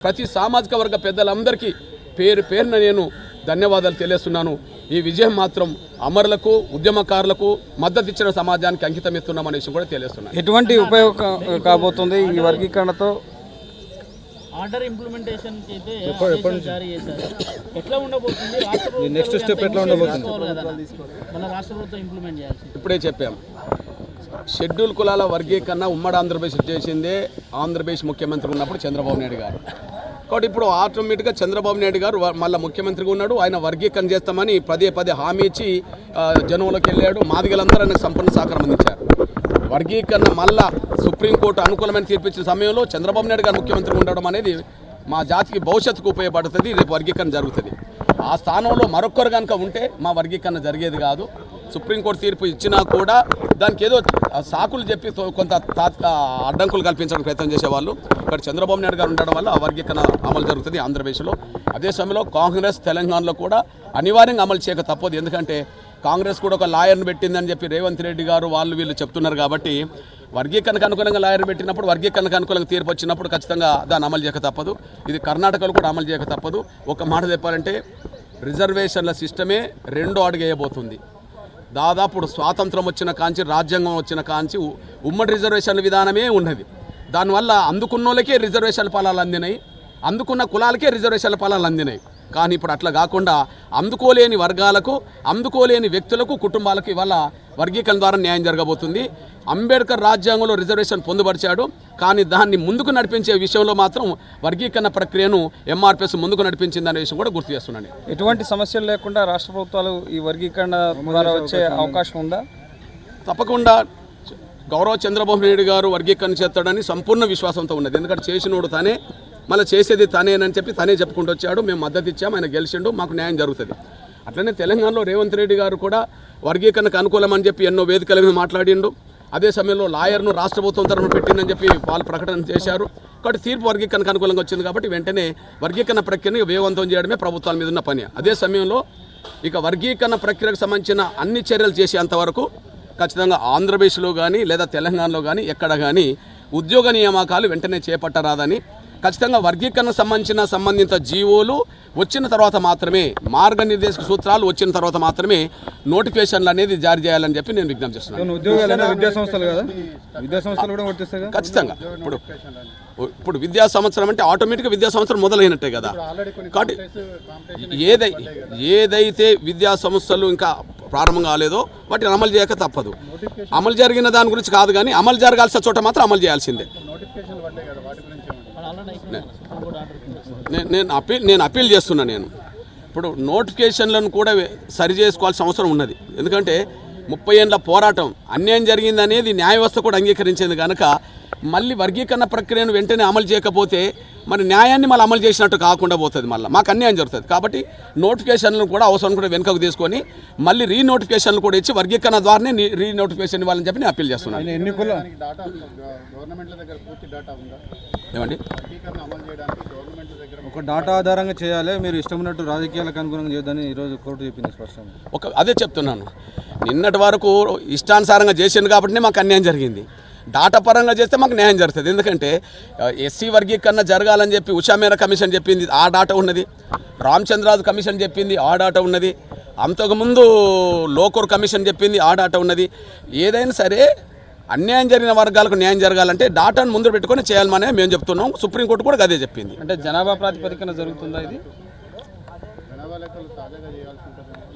ప్రతి సామాజిక వర్గ పెద్దలందరికీ పేరు పేరున నేను ధన్యవాదాలు తెలియస్తున్నాను ఈ విజయం మాత్రం అమరులకు ఉద్యమకారులకు మద్దతు ఇచ్చిన సమాజానికి అంకితం ఇస్తున్నామనే విషయం కూడా తెలియస్తున్నాను ఎటువంటి ఉపయోగం కాబోతుంది ఈ వర్గీకరణతో? ఆర్డర్ ఇంప్లిమెంటేషన్ అయితే ఎట్లా ఉండబోతుంది? నెక్స్ట్ స్టెప్ ఎట్లా ఉండబోతుంది? తీసుకోవాలి కదా. మన రాష్ట్ర ప్రభుత్వం ఇంప్లిమెంట్ చేయాల్సి ఇప్పుడే చెప్పాం షెడ్యూల్ కులాల వర్గీకరణ ఉమ్మడి ఆంధ్రప్రదేశ్ చేసిందే ఆంధ్రప్రదేశ్ ముఖ్యమంత్రి ఉన్నప్పుడు చంద్రబాబు నాయుడు గారు. కాబట్టి ఇప్పుడు ఆటోమేటిక్గా చంద్రబాబు నాయుడు గారు మళ్ళీ ముఖ్యమంత్రిగా ఉన్నాడు. ఆయన వర్గీకరణ చేస్తామని పదే పదే హామీ ఇచ్చి జనంలోకి వెళ్ళాడు. మాదిగలందరూ ఆయనకు సంపూర్ణ సహకారం అందించారు. వర్గీకరణ మళ్ళా సుప్రీంకోర్టు అనుకూలమైన తీర్పిచ్చిన సమయంలో చంద్రబాబు నాయుడు గారు ముఖ్యమంత్రిగా ఉండడం అనేది మా జాతికి భవిష్యత్తుకు ఉపయోగపడుతుంది. రేపు వర్గీకరణ జరుగుతుంది. ఆ స్థానంలో మరొకరు కనుక ఉంటే మా వర్గీకరణ జరిగేది కాదు. సుప్రీంకోర్టు తీర్పు ఇచ్చినా కూడా దానికి ఏదో సాకులు చెప్పి కొంత అడ్డంకులు కల్పించడానికి ప్రయత్నం చేసేవాళ్ళు. ఇక్కడ చంద్రబాబు నాయుడు గారు ఉండడం వల్ల ఆ వర్గీకరణ అమలు జరుగుతుంది ఆంధ్రప్రదేశ్లో. అదే సమయంలో కాంగ్రెస్ తెలంగాణలో కూడా అనివార్యంగా అమలు చేయక తప్పదు. ఎందుకంటే కాంగ్రెస్ కూడా ఒక లాయర్ను పెట్టిందని చెప్పి రేవంత్ రెడ్డి గారు వాళ్ళు వీళ్ళు చెప్తున్నారు కాబట్టి వర్గీకరణకు అనుకూలంగా లాయర్ పెట్టినప్పుడు వర్గీకరణకు అనుకూలంగా తీర్పు వచ్చినప్పుడు ఖచ్చితంగా దాన్ని అమలు చేయక తప్పదు. ఇది కర్ణాటకలో కూడా అమలు చేయక తప్పదు. ఒక మాట చెప్పాలంటే రిజర్వేషన్ల సిస్టమే రెండో అడుగు వేయబోతుంది. దాదాపు స్వాతంత్రం వచ్చిన కాంచి రాజ్యాంగం వచ్చిన కాంచి ఉ- ఉమ్మడి రిజర్వేషన్ల విధానమే ఉన్నది. దానివల్ల అందుకున్న వాళ్ళకే రిజర్వేషన్ల ఫలాలు అందినాయి. అందుకున్న కులాలకే రిజర్వేషన్ల ఫలాలు అందినాయి. కానీ ఇప్పుడు అట్లా కాకుండా అందుకోలేని వర్గాలకు అందుకోలేని వ్యక్తులకు కుటుంబాలకు ఇవాళ వర్గీకరణ ద్వారా న్యాయం జరగబోతుంది. అంబేద్కర్ రాజ్యాంగంలో రిజర్వేషన్ పొందుపరిచాడు. కానీ దాన్ని ముందుకు నడిపించే విషయంలో మాత్రం వర్గీకరణ ప్రక్రియను ఎంఆర్పిఎస్ ముందుకు నడిపించిందనే విషయం కూడా గుర్తు చేస్తున్నాను నేను. ఎటువంటి సమస్యలు లేకుండా రాష్ట్ర ప్రభుత్వాలు ఈ వర్గీకరణ ద్వారా వచ్చే అవకాశం ఉందా? తప్పకుండా గౌరవ చంద్రబాబు నాయుడు గారు వర్గీకరణ చేస్తాడని సంపూర్ణ విశ్వాసంతో ఉన్నది. ఎందుకంటే చేసినోడు తనే మళ్ళీ చేసేది తనేనని చెప్పి తనే చెప్పుకుంటూ వచ్చాడు. మేము మద్దతు ఇచ్చాము ఆయన గెలిచిండు మాకు న్యాయం జరుగుతుంది. అట్లనే తెలంగాణలో రేవంత్ రెడ్డి గారు కూడా వర్గీకరణకు అనుకూలమని చెప్పి ఎన్నో వేదికల మీద మాట్లాడిండు. అదే సమయంలో లాయర్ను రాష్ట్ర ప్రభుత్వం తరఫున పెట్టిందని చెప్పి వాళ్ళు ప్రకటన చేశారు. కాబట్టి తీర్పు వర్గీకరణకు అనుకూలంగా వచ్చింది కాబట్టి వెంటనే వర్గీకరణ ప్రక్రియను వేగవంతం చేయడమే ప్రభుత్వాల మీద ఉన్న పని. అదే సమయంలో ఇక వర్గీకరణ ప్రక్రియకు సంబంధించిన అన్ని చర్యలు చేసేంతవరకు ఖచ్చితంగా ఆంధ్రప్రదేశ్లో కానీ లేదా తెలంగాణలో కానీ ఎక్కడ కానీ ఉద్యోగ నియామకాలు వెంటనే చేపట్టరాదని ఖచ్చితంగా వర్గీకరణ సంబంధించిన సంబంధిత జీవోలు వచ్చిన తర్వాత మాత్రమే మార్గనిర్దేశక సూత్రాలు వచ్చిన తర్వాత మాత్రమే నోటిఫికేషన్లు అనేది జారీ చేయాలని చెప్పి నేను విజ్ఞప్తి చేస్తున్నాను. ఖచ్చితంగా. ఇప్పుడు ఇప్పుడు విద్యా సంవత్సరం అంటే ఆటోమేటిక్గా విద్యా సంవత్సరం మొదలైనట్టే కదా? కాబట్టి ఏదై ఏదైతే విద్యా సంస్థలు ఇంకా ప్రారంభం కాలేదో వాటిని అమలు చేయక తప్పదు. అమలు జరిగిన దాని గురించి కాదు కానీ అమలు జరగాల్సిన చోట మాత్రం అమలు చేయాల్సిందే. నేను అపీల్ నేను అపీల్ చేస్తున్నా నేను. ఇప్పుడు నోటిఫికేషన్లను కూడా సరి చేసుకోవాల్సిన అవసరం ఉన్నది. ఎందుకంటే ముప్పై ఏళ్ళ పోరాటం అన్యాయం జరిగింది అనేది న్యాయ వ్యవస్థ కూడా అంగీకరించింది కనుక మళ్ళీ వర్గీకరణ ప్రక్రియను వెంటనే అమలు చేయకపోతే మరి న్యాయాన్ని మళ్ళీ అమలు చేసినట్టు కాకుండా పోతుంది మళ్ళీ. మాకు అన్యాయం జరుగుతుంది. కాబట్టి నోటిఫికేషన్లను కూడా అవసరం కూడా వెనుకకు తీసుకొని మళ్ళీ రీ నోటిఫికేషన్లు కూడా ఇచ్చి వర్గీకరణ ద్వారానే రీ నోటిఫికేషన్ ఇవ్వాలని చెప్పి నేను అప్పీల్ చేస్తున్నాను. ఎన్నికల డాటా గవర్నమెంట్ల దగ్గర పూర్తి డాటా ఉందా? ఏమండి? వర్గీకరణ అమలు చేయడానికి గవర్నమెంట్ దగ్గర ఒక డాటా ఆధారంగా చేయాలి. మీరు ఇష్టమైనట్టు రాజకీయాలకు అనుగుణంగా చేయొద్దని ఈరోజు కోర్టు చెప్పింది స్పష్టంగా. ఒక అదే చెప్తున్నాను. నిన్నటి వరకు ఇష్టానుసారంగా చేసింది కాబట్టి మాకు అన్యాయం జరిగింది. డాటా పరంగా చేస్తే మాకు న్యాయం జరుగుతుంది. ఎందుకంటే ఎస్సీ వర్గీకరణ జరగాలని చెప్పి ఉషామేర కమిషన్ చెప్పింది ఆ డాటా ఉన్నది. రామచంద్రాజు కమిషన్ చెప్పింది ఆ డాటా ఉన్నది. అంతకుముందు లోకూర్ కమిషన్ చెప్పింది ఆ డాటా ఉన్నది. ఏదైనా సరే అన్యాయం జరిగిన వర్గాలకు న్యాయం జరగాలంటే డాటాను ముందు పెట్టుకొని చేయాలనే మేము చెప్తున్నాం. సుప్రీంకోర్టు కూడా అదే చెప్పింది. అంటే జనాభా ప్రాతిపదికన జరుగుతుందా ఇది?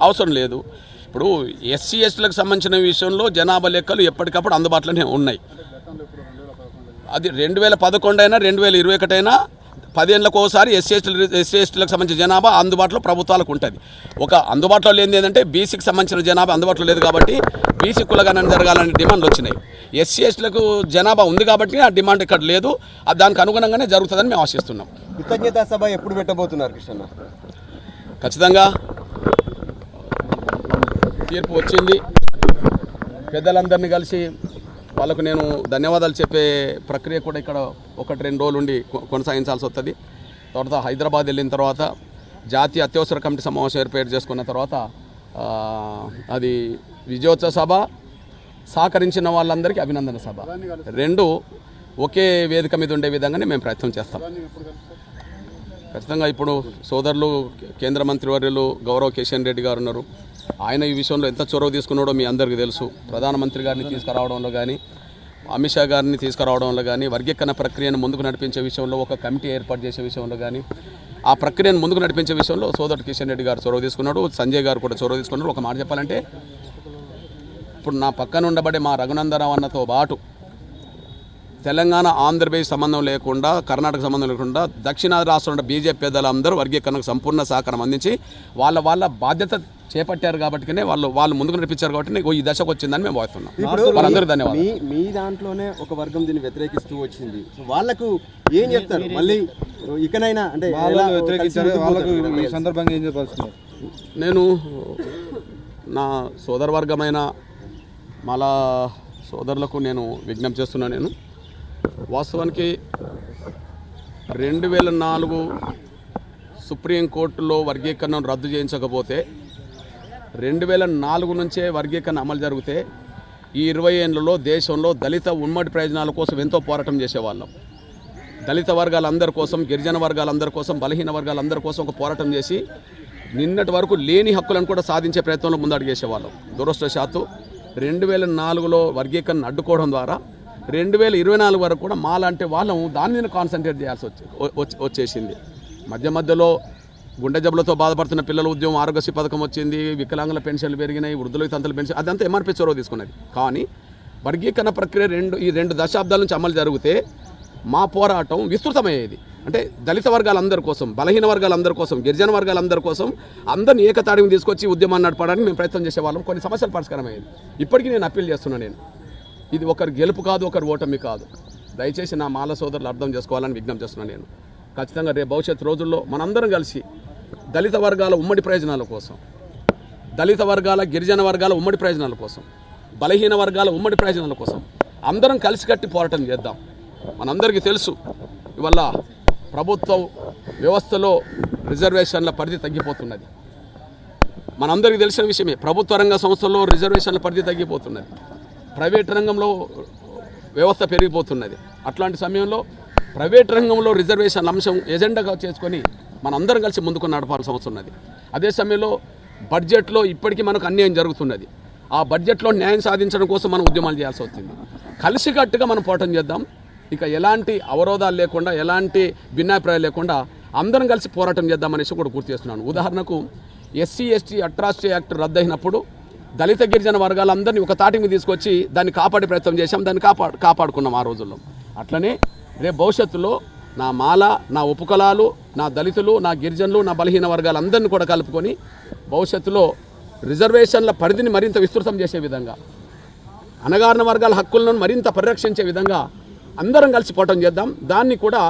అవసరం లేదు. ఇప్పుడు ఎస్సీ ఎస్టీలకు సంబంధించిన విషయంలో జనాభా లెక్కలు ఎప్పటికప్పుడు అందుబాటులోనే ఉన్నాయి. అది రెండు వేల పదకొండు అయినా రెండు వేల ఇరవై ఒకటి అయినా పదేళ్ళకు ఒకసారి ఎస్సీ ఎస్టీ ఎస్సీ ఎస్టీలకు సంబంధించిన జనాభా అందుబాటులో ప్రభుత్వాలకు ఉంటుంది. ఒక అందుబాటులో లేనిది ఏంటంటే బీసీకి సంబంధించిన జనాభా అందుబాటులో లేదు కాబట్టి బీసీ కులగణన జరగాలనే డిమాండ్లు వచ్చినాయి. ఎస్సీ ఎస్టీలకు జనాభా ఉంది కాబట్టి ఆ డిమాండ్ ఇక్కడ లేదు. దానికి అనుగుణంగానే జరుగుతుందని మేము ఆశిస్తున్నాం. కృతజ్ఞతా సభ ఎప్పుడు పెట్టబోతున్నారు కృష్ణ ఖచ్చితంగా తీర్పు వచ్చింది. పెద్దలందరినీ కలిసి వాళ్ళకు నేను ధన్యవాదాలు చెప్పే ప్రక్రియ కూడా ఇక్కడ ఒకటి రెండు రోజులు ఉండి కొనసాగించాల్సి వస్తుంది తర్వాత హైదరాబాద్ వెళ్ళిన తర్వాత జాతీయ అత్యవసర కమిటీ సమావేశం ఏర్పాటు చేసుకున్న తర్వాత అది విజయోత్సవ సభ సహకరించిన వాళ్ళందరికీ అభినందన సభ. రెండు ఒకే వేదిక మీద ఉండే విధంగానే మేము ప్రయత్నం చేస్తాం. ఖచ్చితంగా ఇప్పుడు సోదరులు కేంద్ర మంత్రివర్యులు గౌరవ్ కిషన్ రెడ్డి గారు ఉన్నారు. ఆయన ఈ విషయంలో ఎంత చొరవ తీసుకున్నాడో మీ అందరికీ తెలుసు. ప్రధానమంత్రి గారిని తీసుకురావడంలో కానీ అమిత్ షా గారిని తీసుకురావడంలో కానీ వర్గీకరణ ప్రక్రియను ముందుకు నడిపించే విషయంలో ఒక కమిటీ ఏర్పాటు చేసే విషయంలో కానీ ఆ ప్రక్రియను ముందుకు నడిపించే విషయంలో సోదరుడు కిషన్ రెడ్డి గారు చొరవ తీసుకున్నాడు సంజయ్ గారు కూడా చొరవ తీసుకున్నాడు. ఒక మాట చెప్పాలంటే ఇప్పుడు నా పక్కన ఉండబడే మా రఘునందరావు అన్నతో పాటు తెలంగాణ ఆంధ్రప్రదేశ్ సంబంధం లేకుండా కర్ణాటక సంబంధం లేకుండా దక్షిణాది రాష్ట్రంలో బీజేపీ పెద్దలందరూ వర్గీకరణకు సంపూర్ణ సహకారం అందించి వాళ్ళ వాళ్ళ బాధ్యత చేపట్టారు కాబట్టి వాళ్ళు వాళ్ళు ముందుకు నడిపించారు కాబట్టి ఈ దశకు వచ్చిందని మేము భావిస్తున్నాం. వాళ్ళందరికీ ధన్యవాదాలు. మీ మీ దాంట్లోనే ఒక వర్గం దీన్ని వ్యతిరేకిస్తూ వచ్చింది. వాళ్ళకు ఏం చెప్తారు? మళ్ళీ ఇకనైనా అంటే వ్యతిరేకించారు? వాళ్ళకు సందర్భంగా ఏం చెప్పాల్సింది? నేను నా సోదర వర్గమైన మళ్ళా సోదరులకు నేను విజ్ఞప్తి చేస్తున్నా నేను. వాస్తవానికి రెండు వేల నాలుగు సుప్రీంకోర్టులో వర్గీకరణను రద్దు చేయించకపోతే రెండు వేల నాలుగు నుంచే వర్గీకరణ అమలు జరిగితే ఈ ఇరవై ఏళ్ళలో దేశంలో దళిత ఉమ్మడి ప్రయోజనాల కోసం ఎంతో పోరాటం చేసేవాళ్ళం. దళిత వర్గాలందరి కోసం గిరిజన వర్గాలందరి కోసం బలహీన వర్గాలందరి కోసం ఒక పోరాటం చేసి నిన్నటి వరకు లేని హక్కులను కూడా సాధించే ప్రయత్నంలో ముందడుగు చేసేవాళ్ళం దురదృష్టవశాత్తు రెండు వేల నాలుగులో వర్గీకరణ అడ్డుకోవడం ద్వారా రెండు వేల ఇరవై నాలుగు వరకు కూడా మాలాంటి వాళ్ళం దాని మీద కాన్సన్ట్రేట్ చేయాల్సి వచ్చి వచ్చేసింది. మధ్య మధ్యలో గుండె జబ్బులతో బాధపడుతున్న పిల్లల ఉద్యమం ఆరోగ్యశ్రీ పథకం వచ్చింది వికలాంగుల పెన్షన్లు పెరిగినాయి వృద్ధులకు తంతుల పెన్షన్ అదంతా ఎంఆర్పీ చొరవ తీసుకున్నది. కానీ వర్గీకరణ ప్రక్రియ రెండు ఈ రెండు దశాబ్దాల నుంచి అమలు జరిగితే మా పోరాటం విస్తృతమయ్యేది. అంటే దళిత వర్గాలందరి కోసం బలహీన వర్గాలందరి కోసం గిరిజన వర్గాలందరి కోసం అందరిని ఏకతాడిని తీసుకొచ్చి ఉద్యమాన్ని నడపడానికి మేము ప్రయత్నం చేసేవాళ్ళం. కొన్ని సమస్యలు పరిష్కారం అయ్యేది ఇప్పటికీ నేను అప్పీల్ చేస్తున్నాను నేను. ఇది ఒకరి గెలుపు కాదు ఒకరి ఓటమి కాదు. దయచేసి నా మాల సోదరులు అర్థం చేసుకోవాలని విజ్ఞప్తి చేస్తున్నాను నేను. ఖచ్చితంగా రేపు భవిష్యత్ రోజుల్లో మనందరం కలిసి దళిత వర్గాల ఉమ్మడి ప్రయోజనాల కోసం దళిత వర్గాల గిరిజన వర్గాల ఉమ్మడి ప్రయోజనాల కోసం బలహీన వర్గాల ఉమ్మడి ప్రయోజనాల కోసం అందరం కలిసికట్టి పోరాటం చేద్దాం. మనందరికీ తెలుసు ఇవల్ల ప్రభుత్వ వ్యవస్థలో రిజర్వేషన్ల పరిధి తగ్గిపోతున్నది. మనందరికీ తెలిసిన విషయమే ప్రభుత్వ రంగ సంస్థల్లో రిజర్వేషన్ల పరిధి తగ్గిపోతున్నది. ప్రైవేట్ రంగంలో వ్యవస్థ పెరిగిపోతున్నది. అట్లాంటి సమయంలో ప్రైవేట్ రంగంలో రిజర్వేషన్ అంశం ఎజెండాగా చేసుకొని మనందరం కలిసి ముందుకు నడపాల్సిన అవసరం ఉన్నది. అదే సమయంలో బడ్జెట్లో ఇప్పటికీ మనకు అన్యాయం జరుగుతున్నది. ఆ బడ్జెట్లో న్యాయం సాధించడం కోసం మనం ఉద్యమాలు చేయాల్సి వస్తుంది కలిసికట్టుగా మనం పోటం చేద్దాం. ఇక ఎలాంటి అవరోధాలు లేకుండా ఎలాంటి భిన్నాభిప్రాయాలు లేకుండా అందరం కలిసి పోరాటం చేద్దామనేసి కూడా గుర్తు చేస్తున్నాను. ఉదాహరణకు ఎస్సీ ఎస్టీ అట్రాసిటీ యాక్ట్ రద్దయినప్పుడు దళిత గిరిజన వర్గాలందరినీ ఒక తాటి మీద తీసుకొచ్చి దాన్ని కాపాడే ప్రయత్నం చేశాం దాన్ని కాపా కాపాడుకున్నాం ఆ రోజుల్లో. అట్లనే రేపు భవిష్యత్తులో నా మాల నా ఉపకులాలు నా దళితులు నా గిరిజనులు నా బలహీన వర్గాలందరినీ కూడా కలుపుకొని భవిష్యత్తులో రిజర్వేషన్ల పరిధిని మరింత విస్తృతం చేసే విధంగా అనగారిన వర్గాల హక్కులను మరింత పరిరక్షించే విధంగా అందరం కలిసి పోవటం చేద్దాం. దాన్ని కూడా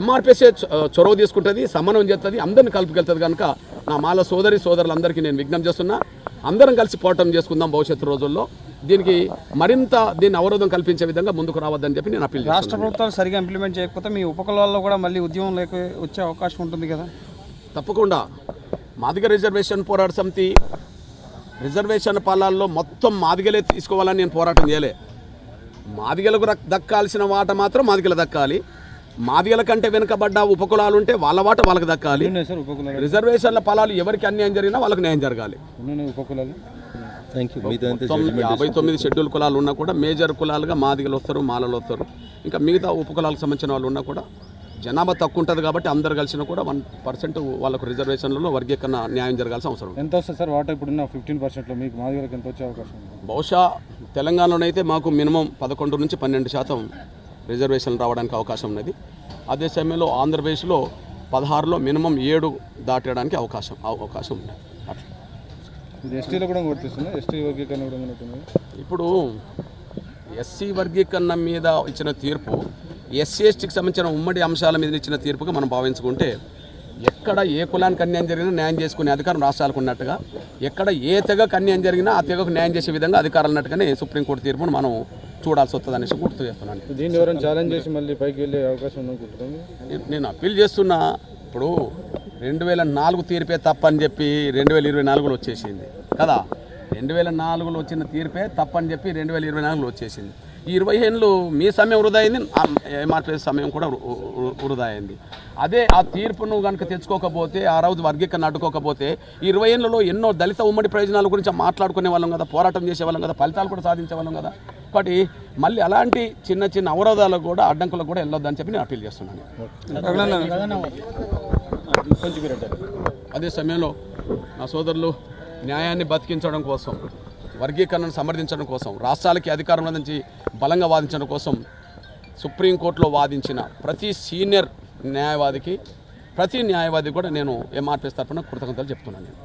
ఎంఆర్పిఎస్ఏ చొరవ తీసుకుంటుంది సమన్వయం చేస్తుంది అందరిని కలుపుకెళ్తుంది కనుక నా మాల సోదరి సోదరులందరికీ నేను విజ్ఞప్తి చేస్తున్నా. అందరం కలిసి పోవటం చేసుకుందాం భవిష్యత్తు రోజుల్లో. దీనికి మరింత దీన్ని అవరోధం కల్పించే విధంగా ముందుకు రావద్దని చెప్పి నేను అప్పీల్ రాష్ట్ర ప్రభుత్వాలు సరిగా ఇంప్లిమెంట్ చేయకపోతే మీ ఉపకులాల్లో కూడా మళ్ళీ ఉద్యమం లేక వచ్చే అవకాశం ఉంటుంది కదా? తప్పకుండా. మాదిగ రిజర్వేషన్ పోరాట సమితి రిజర్వేషన్ పాలాల్లో మొత్తం మాదిగలే తీసుకోవాలని నేను పోరాటం చేయలే. మాదిగలకు దక్కాల్సిన వాట మాత్రం మాదిగలు దక్కాలి. మాదిగల కంటే వెనుకబడ్డ ఉపకులాలు ఉంటే వాళ్ళ వాట వాళ్ళకి దక్కాలి. రిజర్వేషన్ల ఫలాలు ఎవరికి అన్యాయం జరిగినా వాళ్ళకి న్యాయం జరగాలి. ఉపకులాలు. యాభై తొమ్మిది షెడ్యూల్ కులాలు ఉన్నా కూడా మేజర్ కులాలుగా మాదిగలు వస్తారు మాలలు వస్తారు. ఇంకా మిగతా ఉపకులాలకు సంబంధించిన వాళ్ళు ఉన్నా కూడా జనాభా తక్కువ ఉంటుంది కాబట్టి అందరు కలిసినా కూడా వన్ పర్సెంట్ వాళ్ళకు రిజర్వేషన్లలో వర్గీకరణ న్యాయం జరగాల్సిన అవసరం ఎంత వస్తుంది సార్? వాటా ఇప్పుడున్న ఫిఫ్టీన్ పర్సెంట్లో మీకు మాదిగలకు ఎంత వచ్చే అవకాశం బహుశా తెలంగాణలోనైతే మాకు మినిమం పదకొండు నుంచి పన్నెండు శాతం రిజర్వేషన్ రావడానికి అవకాశం ఉన్నది. అదే సమయంలో ఆంధ్రప్రదేశ్లో పదహారులో మినిమం ఏడు దాటడానికి అవకాశం అవకాశం ఉంది అట్లా. ఎస్టీలో కూడా వర్తిస్తుంది ఎస్టీ వర్గీకరణ కూడా ఇప్పుడు ఎస్సీ వర్గీకరణ మీద ఇచ్చిన తీర్పు ఎస్సీ ఎస్టీకి సంబంధించిన ఉమ్మడి అంశాల మీద ఇచ్చిన తీర్పుగా మనం భావించుకుంటే ఎక్కడ ఏ కులానికి అన్యాయం జరిగినా న్యాయం చేసుకునే అధికారం రాష్ట్రాలకు ఉన్నట్టుగా ఎక్కడ ఏ తెగకు అన్యాయం జరిగినా ఆ తెగకు న్యాయం చేసే విధంగా అధికారాలు ఉన్నట్టుగానే సుప్రీంకోర్టు తీర్పును మనం చూడాల్సి వస్తుంది అనేసి గుర్తు చేస్తున్నాను దీన్ని ఎవరైనా ఛాలెంజ్ చేసి మళ్ళీ పైకి వెళ్ళే అవకాశం ఉందనుకుంటున్నాను నేను- అప్పీల్ చేస్తున్నా ఇప్పుడు రెండు వేల నాలుగు తీర్పే తప్పని చెప్పి రెండు వేల ఇరవై నాలుగులో వచ్చేసింది. కదా? రెండు వేల నాలుగులో వచ్చిన తీర్పే తప్పని చెప్పి రెండు వేల ఇరవై నాలుగులో వచ్చేసింది. ఈ ఇరవై ఏళ్ళు మీ సమయం వృధా అయింది ఎంఆర్పిఎస్ సమయం కూడా వృధా అయింది. అదే ఆ తీర్పును కనుక తెచ్చుకోకపోతే ఆ రోజు వర్గీకరణ అడ్డుకోకపోతే ఇరవై ఏళ్ళలో ఎన్నో దళిత ఉమ్మడి ప్రయోజనాల గురించి మాట్లాడుకునే వాళ్ళం కదా పోరాటం చేసే వాళ్ళం కదా ఫలితాలు కూడా సాధించే వాళ్ళం కదా. కాబట్టి మళ్ళీ అలాంటి చిన్న చిన్న అవరోధాలకు కూడా అడ్డంకులకు కూడా వెళ్ళొద్దని చెప్పి నేను అప్పీల్ చేస్తున్నాను. అదే సమయంలో నా సోదరులు న్యాయాన్ని బతికించడం కోసం వర్గీకరణను సమర్థించడం కోసం రాష్ట్రాలకి అధికారం నుంచి బలంగా వాదించడం కోసం సుప్రీంకోర్టులో వాదించిన ప్రతి సీనియర్ న్యాయవాదికి ప్రతి న్యాయవాది కూడా నేను ఎంఆర్పిఎస్ తరఫున కృతజ్ఞతలు చెప్తున్నాను.